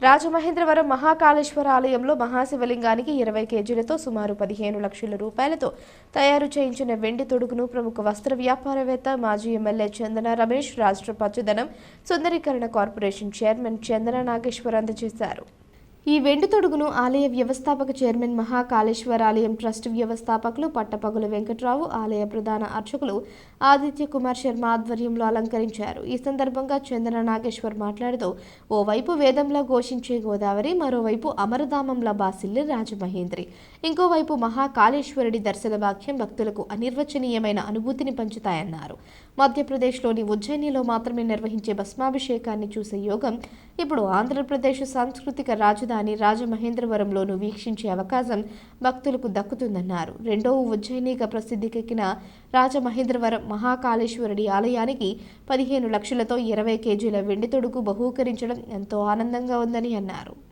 రాజమహేంద్రవరం మహాకాళేశ్వర ఆలయంలో మహాశివలింగానికి ఇరవై కేజీలతో సుమారు పదిహేను లక్షల రూపాయలతో తయారు చేయించిన వెండి తొడుగును ప్రముఖ వస్త్ర వ్యాపారవేత్త మాజీ ఎమ్మెల్యే చందన రమేష్ రాష్ట్ర పచ్చదనం సుందరీకరణ కార్పొరేషన్ చైర్మన్ చందన నాగేశ్వర్ అందజేశారు. ఈ వెండి తొడుగును ఆలయ వ్యవస్థాపక చైర్మన్ మహాకాళేశ్వర ఆలయం ట్రస్ట్ వ్యవస్థాపకులు పట్టపగుల వెంకట్రావు ఆలయ ప్రధాన అర్చకులు ఆదిత్య కుమార్ శర్మ ఆధ్వర్యంలో అలంకరించారు. ఈ సందర్భంగా చందన నాగేశ్వర్ మాట్లాడుతూ ఓవైపు వేదంలా ఘోషించే గోదావరి మరోవైపు అమరధామంలా బాసిల్లి రాజమహేంద్రి. ఇంకోవైపు మహాకాళేశ్వరుడి దర్శన వాక్యం భక్తులకు అనిర్వచనీయమైన అనుభూతిని పంచుతాయన్నారు. మధ్యప్రదేశ్లోని ఉజ్జయినిలో మాత్రమే నిర్వహించే భస్మాభిషేకాన్ని చూసే యోగం ఇప్పుడు ఆంధ్రప్రదేశ్ సాంస్కృతిక రాజధాని రాజమహేంద్రవరంలోనూ వీక్షించే అవకాశం భక్తులకు దక్కుతుందన్నారు. రెండవ ఉజ్జయినిగా ప్రసిద్ధికెక్కిన రాజమహేంద్రవరం మహాకాళేశ్వరుడి ఆలయానికి పదిహేను లక్షలతో ఇరవై కేజీల వెండి తొడుగు బహూకరించడం ఎంతో ఆనందంగా ఉందని అన్నారు.